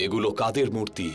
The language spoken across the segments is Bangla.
এগুলো কাদের মূর্তি?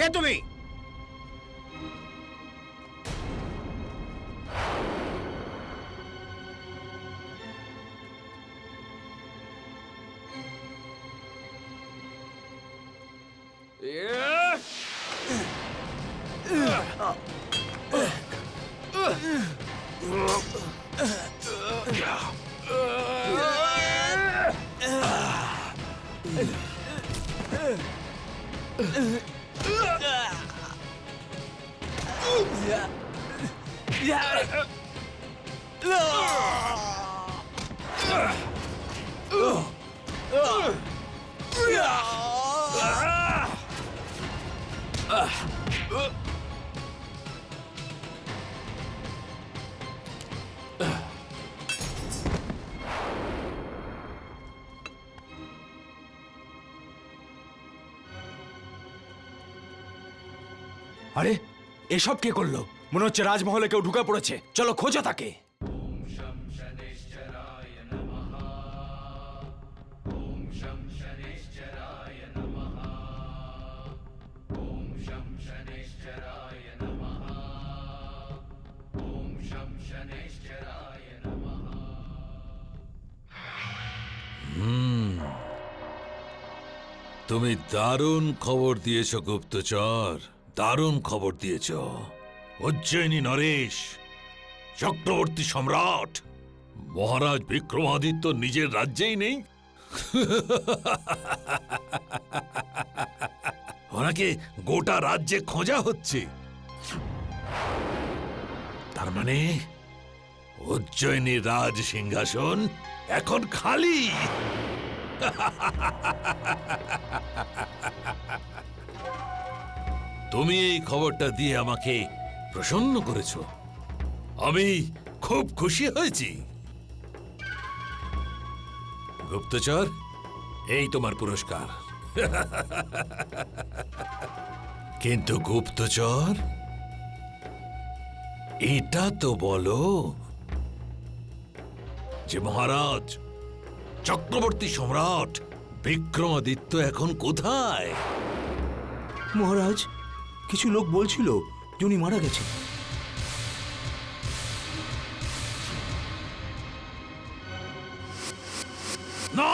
Get to me! Yeah! তুমি আরে এসব কে করল? মনে হচ্ছে রাজমহলে কেউ ঢুকে পড়েছে। চলো, খোঁজো তাকে। তুমি দারুণ খবর দিয়েছ, গুপ্তচর। দারুণ খবর দিয়েছ। উজ্জয়িনী নরেশ, চক্রবর্তী সম্রাট, মহারাজ বিক্রমাদিত্য নিজের রাজ্যেই নেই? ওনাকে গোটা রাজ্যে খোঁজা হচ্ছে। তার মানে উজ্জয়িনীর রাজ সিংহাসন এখন খালি। তুমি এই খবরটা দিয়ে আমাকে প্রসন্ন করেছ। আমি খুব খুশি হয়েছি। গুপ্তচর, এই তোমার পুরস্কার। কিন্তু গুপ্তচর, এটা তো বলো যে মহারাজ, চক্রবর্তী সম্রাট বিক্রমাদিত্য এখন কোথায়? মহারাজ কিছু লোক বলছিল যে উনি মারা গেছেন না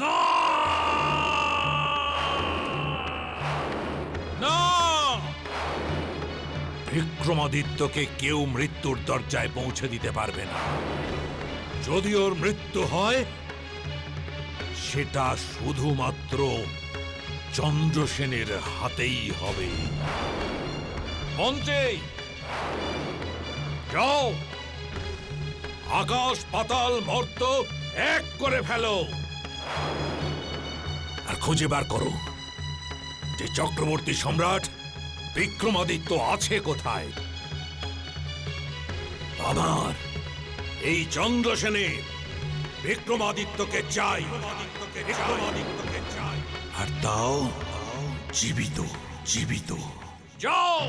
না! না! বিক্রমাদিত্যকে কেউ মৃত্যুর দরজায় পৌঁছে দিতে পারবে না যদি ওর মৃত্যু হয় সেটা শুধুমাত্র চন্দ্রসেনের হাতেই হবে। যাও! আকাশ পাতাল মর্ত এক করে ফেলো। আর খুঁজে বার করো যে চক্রবর্তী সম্রাট বিক্রমাদিত্য আছে কোথায়। আমার এই চন্দ্রসেনের বিক্রমাদিত্যকে চাই বিক্রমাদিত্যকে চাই আর তাও জীবিত জীবিত যাও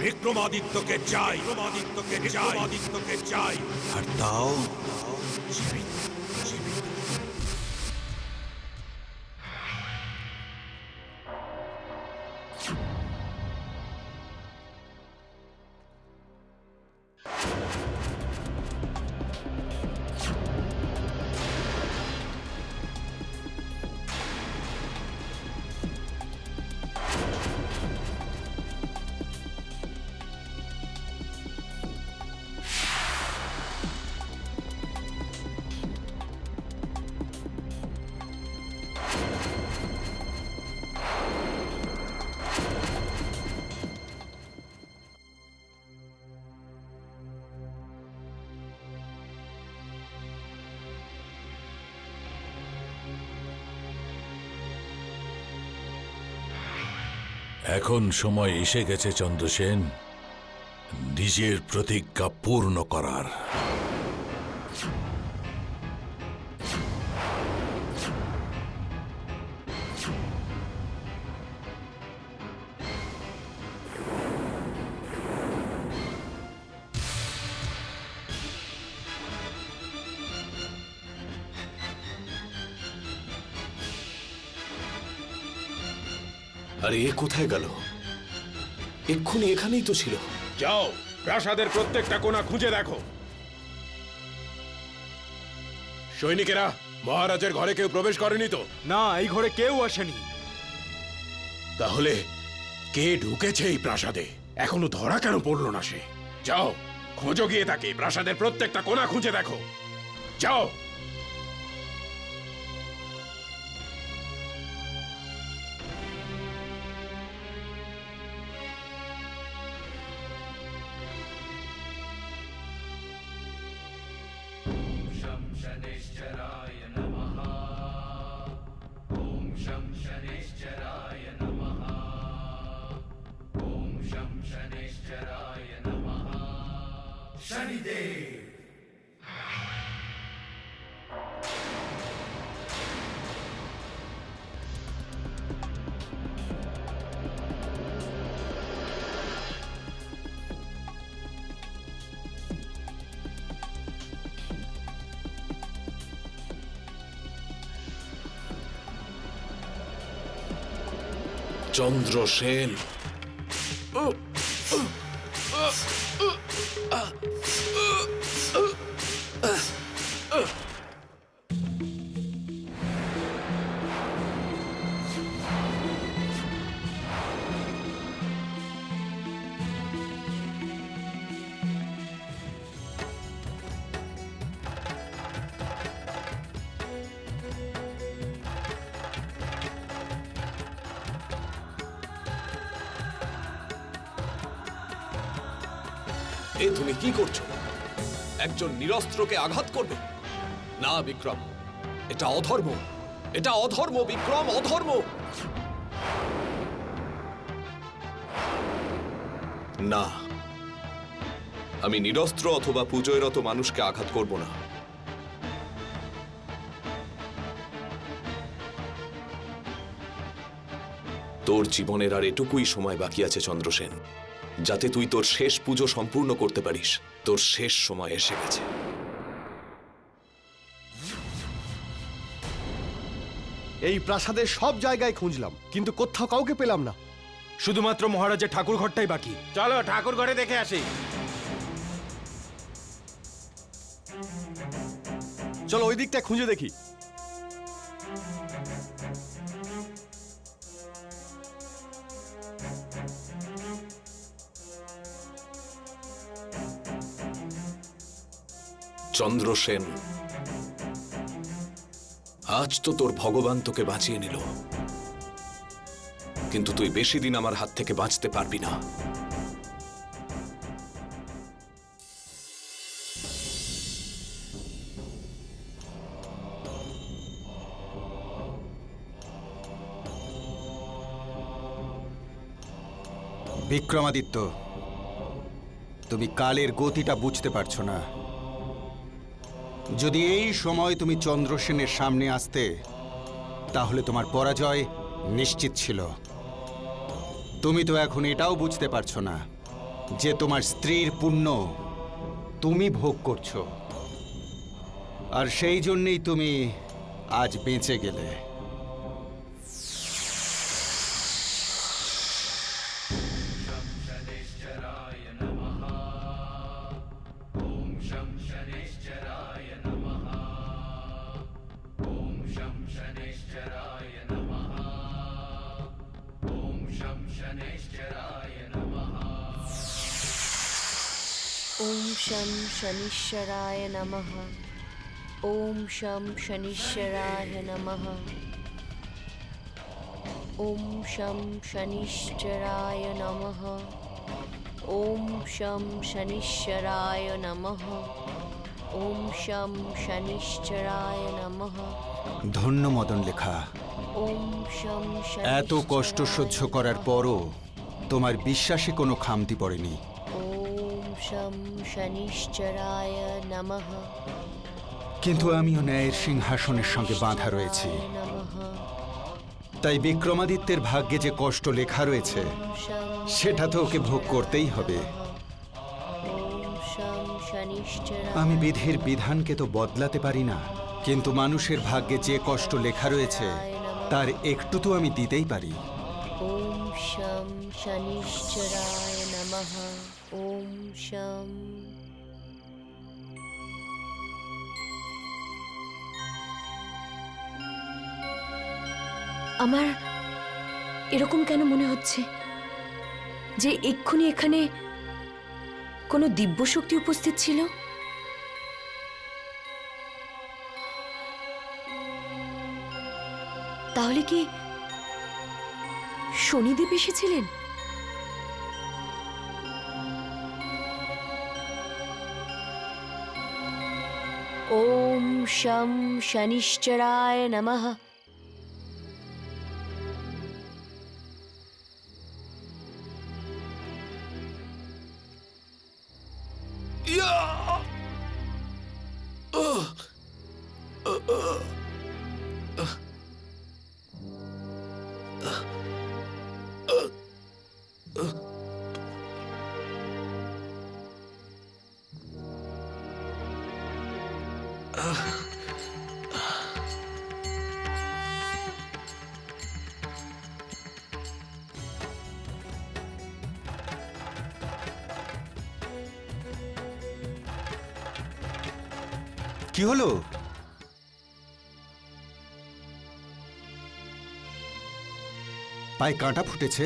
বিক্রমাদিত্যকে চাই বিক্রমাদিত্যকে চাই বিক্রমাদিত্যকে চাই আর তাও জীবিত জীবিত এখন সময় এসে গেছে চন্দ্রসেন নিজের প্রতিজ্ঞা পূর্ণ করার। আরে এ কোথায় গেল? এক্ষুনি এখানেই তো ছিল। যাও প্রাসাদের প্রত্যেকটা কোণা খুঁজে দেখো। সৈনিকেরা মহারাজের ঘরে কেউ প্রবেশ করেনি তো? না এই ঘরে কেউ আসেনি। তাহলে কে ঢুকেছে এই প্রাসাদে? এখনও ধরা কেন পড়ল না সে? যাও খোঁজো গিয়ে তাকে প্রাসাদের প্রত্যেকটা কোণা খুঁজে দেখো। যাও। চন্দ্রসেন এ তুমি কি করছ? একজন নিরস্ত্রকে আঘাত করবে? না, বিক্রম। এটা অধর্ম। এটা অধর্ম, বিক্রম, অধর্ম। না। আমি নিরস্ত্র অথবা পুজোয়রত মানুষকে আঘাত করব না। তোর জীবনের আর এটুকুই সময় বাকি আছে, চন্দ্রসেন। যাতে তুই তোর শেষ পুজো সম্পূর্ণ করতে পারিস। তোর শেষ সময় এসে গেছে। এই প্রাসাদের সব জায়গায় খুঁজলাম কিন্তু কোথাও কাউকে পেলাম না। শুধুমাত্র মহারাজের ঠাকুর ঘরটাই বাকি। চলো ঠাকুর ঘরে দেখে আসি। চলো ওই দিকটা খুঁজে দেখি। চন্দ্রসেন আজ তো তোর ভগবান তোকে বাঁচিয়ে নিল। কিন্তু তুই বেশি দিন আমার হাত থেকে বাঁচতে পারবি না। বিক্রমাদিত্য, তুমি কালের গতিটা বুঝতে পারছ না। যদি এই সময় তুমি চন্দ্রসেনের সামনে আসতে, তাহলে তোমার পরাজয় নিশ্চিত ছিল। তুমি তো এখন এটাও বুঝতে পারছ না যে তোমার স্ত্রীর পুণ্য তুমি ভোগ করছ। আর সেই জন্যেই তুমি আজ বেঁচে গেলে। ওম শম শনিশ্বরায় নমঃ ওম শম শনিশ্বরায় নমঃ ওম শম শনিশ্চরায় নমঃ ওম শম শনিশ্বরায় নমঃ ওম শম শনিশ্চরায় নমঃ ধন্য মদন লেখা। ওম শম এত কষ্ট সহ্য করার পরও তোমার বিশ্বাসে কোনো খামতি পড়েনি। শনিশ্চরায় নমঃ কিন্তু আমিও ন্যায়ের সিংহাসনের সঙ্গে বাঁধা রয়েছি। তাই বিক্রমাদিত্যের ভাগ্যে যে কষ্ট লেখা রয়েছে সেটা তো ওকে ভোগ করতেই হবে। আমি বিধির বিধানকে তো বদলাতে পারি না কিন্তু মানুষের ভাগ্যে যে কষ্ট লেখা রয়েছে তার একটু তো আমি দিতেই পারি। ওম শম শনিশ্চরায় নমঃ ওম শম। আমার এরকম কেন মনে হচ্ছে যে এক্ষুনি এখানে কোনো দিব্য শক্তি উপস্থিত ছিল? তাহলে কি শনিদেব এসেছিলেন? ॐ शं शनिश्चराय नमः। কি হলো? পায়ে কাঁটা ফুটেছে?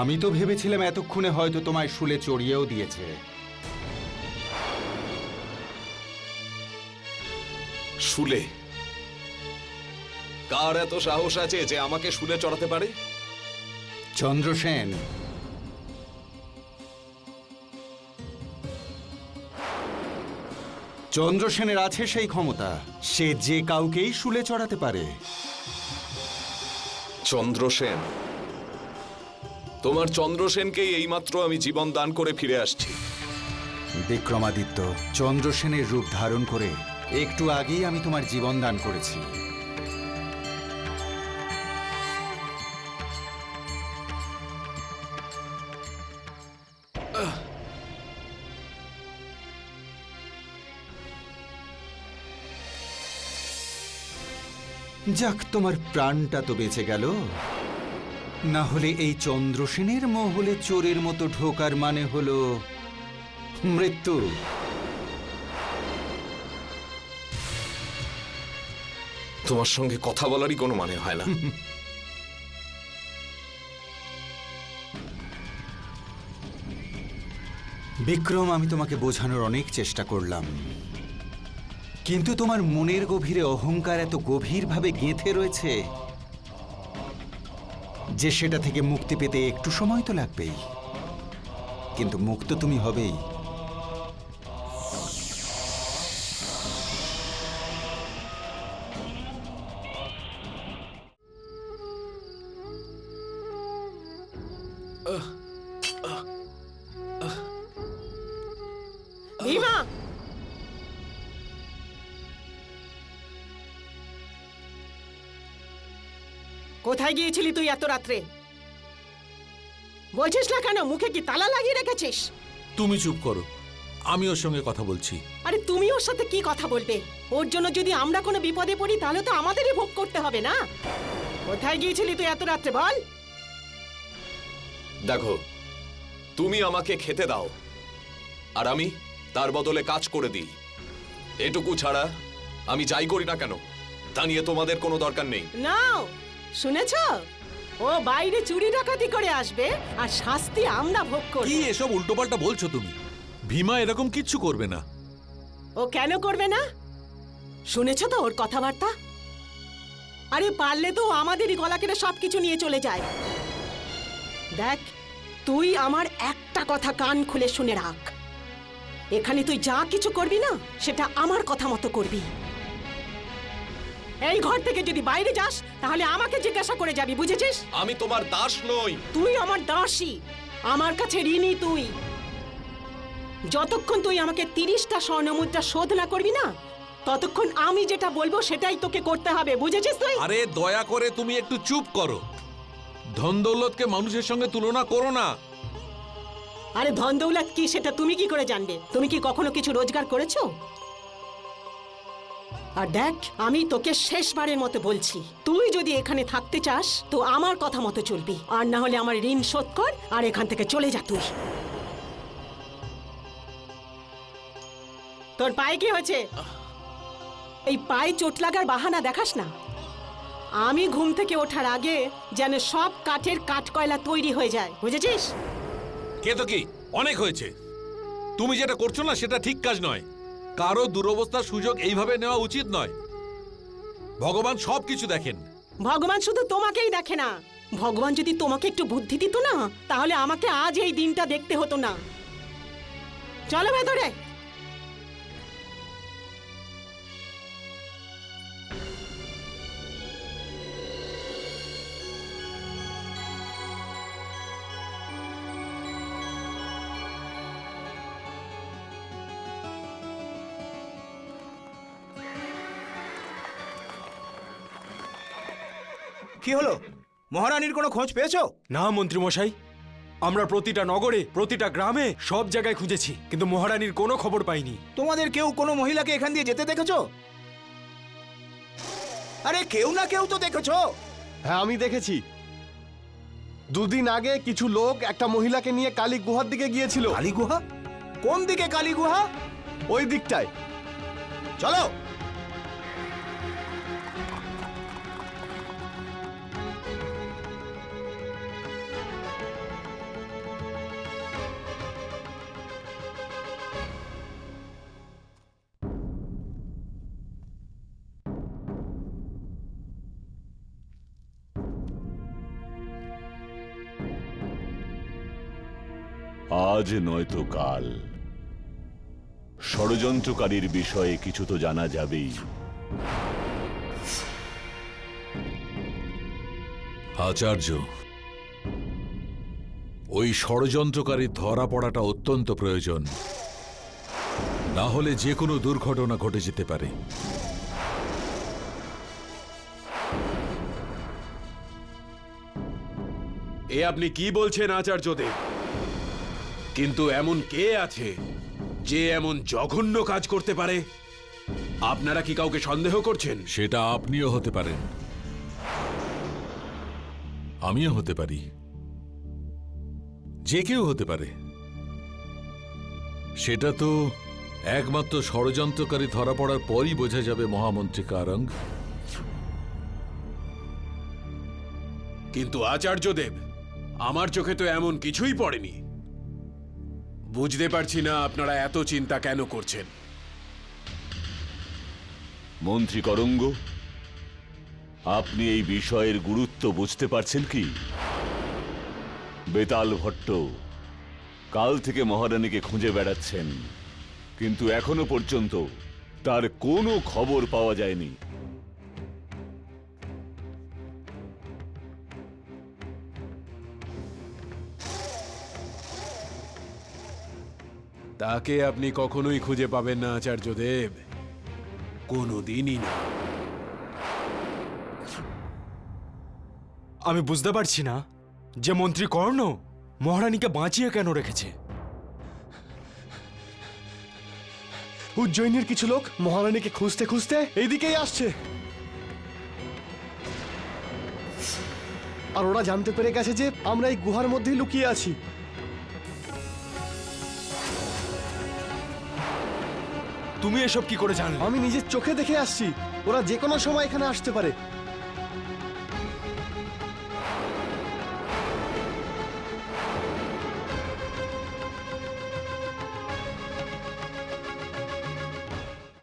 আমি তো ভেবেছিলাম এতক্ষণে হয়তো তোমায় শুলে চড়িয়েও দিয়েছে। শুলে? কার এত সাহস আছে যে আমাকে শুলে চড়াতে পারে? চন্দ্রসেন চন্দ্রসেনের আছে সেই ক্ষমতা। সে যে কাউকেই শুলে চড়াতে পারে। চন্দ্রসেন তোমার চন্দ্রসেনকেই এইমাত্র আমি জীবন দান করে ফিরে আসছি। বিক্রমাদিত্য চন্দ্রসেনের রূপ ধারণ করে একটু আগেই আমি তোমার জীবন দান করেছি। যাক তোমার প্রাণটা তো বেঁচে গেল। না হলে এই চন্দ্রসেনের মহলে চোরের মতো ঢোকার মানে হলো মৃত্যু। তোমার সঙ্গে কথা বলারই কোনো মানে হয় না। বিক্রম আমি তোমাকে বোঝানোর অনেক চেষ্টা করলাম। কিন্তু তোমার মনের গভীরে অহংকার এত গভীরভাবে গেঁথে রয়েছে যে সেটা থেকে মুক্তি পেতে একটু সময় তো লাগবেই। কিন্তু মুক্ত তুমি হবেই। কোথায় গিয়েছিলি তুই এত রাত্রে? বলছিস না কেন? মুখে কি তালা লাগিয়ে রেখেছিস? তুমি চুপ করো। আমি ওর সঙ্গে কথা বলছি। আরে তুমি ওর সাথে কি কথা বলবে? ওর জন্য যদি আমরা কোনো বিপদে পড়ি তাহলে তো আমাদেরই ভোগ করতে হবে না? কোথায় গিয়েছিলি তুই এত রাত্রে? বল। দেখো তুমি আমাকে খেতে দাও আর আমি তার বদলে কাজ করে দিই। এটুকু ছাড়া আমি যাই করি না কেন? তা নিয়ে তোমাদের কোনো দরকার নেই। নাও। শুনেছ? ও বাইরে চুরি ডাকাতি করে আসবে আর শাস্তি আমরা ভোগ করব। কি এসব উল্টোপাল্টা বলছো তুমি? ভীমা এরকম কিচ্ছু করবে না। ও কেন করবে না? শুনেছ তো ওর কথাবার্তা? আরে পারলে তো ও আমাদেরই গলা কেটে সবকিছু নিয়ে চলে যায়। দেখ তুই আমার একটা কথা কান খুলে শুনে রাখ। এখানে তুই যা কিছু করবি না সেটা আমার কথা মতো করবি। এই ঘর থেকে যদি বাইরে যাস তাহলে আমাকে জিজ্ঞাসা করে যাবি বুঝেছিস? আমি তোমার দাস নই। তুই আমার দাসী। আমার কাছে ঋণী তুই। যতক্ষণ তুই আমাকে তিরিশটা স্বর্ণমুদ্রা শোধ না করবি না ততক্ষণ আমি যেটা বলব সেটাই তোকে করতে হবে বুঝেছিস তুই? আরে দয়া করে তুমি একটু চুপ করো। ধন দৌলতকে মানুষের সঙ্গে তুলনা করো না। আরে ধন দৌলত কি সেটা তুমি কি করে জানবে? তুমি কি কখনো কিছু রোজগার করেছ? আর দেখ, আমি তোকে শেষবারের মতো বলছি। তুই যদি এখানে থাকতে চাস, তো আমার কথা মতো চলবি। আর না হলে আমার ঋণ শোধ কর, আর এখান থেকে চলে যা তুই। তোর পায়ে কি হয়েছে? এই পায়ে চোট লাগার বাহানা দেখাস না। আমি ঘুম থেকে ওঠার আগে যেন সব কাঠের কাঠ কয়লা তৈরি হয়ে যায়। বুঝেছিস? কে তো কি? অনেক হয়েছে। তুমি যেটা করছ না, সেটা ঠিক কাজ নয়। কারও দুরবস্থার সুযোগ এইভাবে নেওয়া উচিত নয়। ভগবান সব কিছু দেখেন। ভগবান শুধু তোমাকেই দেখে না। ভগবান যদি তোমাকে একটু বুদ্ধি দিত না, তাহলে আমাকে আজ এই দিনটা দেখতে হতো না। চলো ভেতরে। কি হলো? মহারানীর কোনো খোঁজ পেয়েছ? না মন্ত্রী মশাই আমরা প্রতিটা নগরে প্রতিটা গ্রামে সব জায়গায় খুঁজেছি কিন্তু মহারানীর কোনো খবর পাইনি। তোমাদের কেউ কোনো মহিলাকে এখান দিয়ে যেতে দেখেছ? আরে কেউ না কেউ তো দেখেছ। হ্যাঁ আমি দেখেছি। দুদিন আগে কিছু লোক একটা মহিলাকে নিয়ে কালী গুহার দিকে গিয়েছিল। কালী গুহা? কোন দিকে কালী গুহা? ওই দিকটায়। চলো। আজ নয়তো কাল। ষড়যন্ত্রকারীর বিষয়ে কিছু তো জানা যাবেই। আচার্য ওই ষড়যন্ত্রকারী ধরা পড়াটা অত্যন্ত প্রয়োজন। না হলে যে কোনো দুর্ঘটনা ঘটে যেতে পারে। এ আপনি কি বলছেন আচার্যদেব? কিন্তু এমন কে আছে যে এমন জঘন্য কাজ করতে পারে? আপনারা কি কাউকে সন্দেহ করছেন? সেটা আপনিও হতে পারেন। আমিও হতে পারি। যে কেউ হতে পারে। সেটা তো একমাত্র ষড়যন্ত্রকারী ধরা পড়ার পরই বোঝা যাবে মহামন্ত্রী কারং কিন্তু আচার্যদেব আমার চোখে তো এমন কিছুই পড়েনি। বুঝতে পারছি না আপনারা এত চিন্তা কেন করছেন। মন্ত্রী করঙ্গ, আপনি এই বিষয়ের গুরুত্ব বুঝতে পারছেন কি? বেতাল ভট্ট, কাল থেকে মহারানীকে খুঁজে বেড়াচ্ছেন, কিন্তু এখনও পর্যন্ত তার কোনো খবর পাওয়া যায়নি। তাকে আপনি কখনোই খুঁজে পাবেন না, আচার্য আচার্যদেব কোনোদিনই না। আমি বুঝতে পারছি না যে মন্ত্রী কর্ণ মহারানীকে বাঁচিয়ে কেন রেখেছে। উজ্জয়িনীর কিছু লোক মহারানীকে খুঁজতে খুঁজতে এইদিকেই আসছে। আর ওরা জানতে পেরে গেছে যে আমরা এই গুহার মধ্যেই লুকিয়ে আছি। তুমি এসব কি করে জানলে? আমি নিজের চোখে দেখে আসছি। ওরা যে কোনো সময় এখানে আসতে পারে।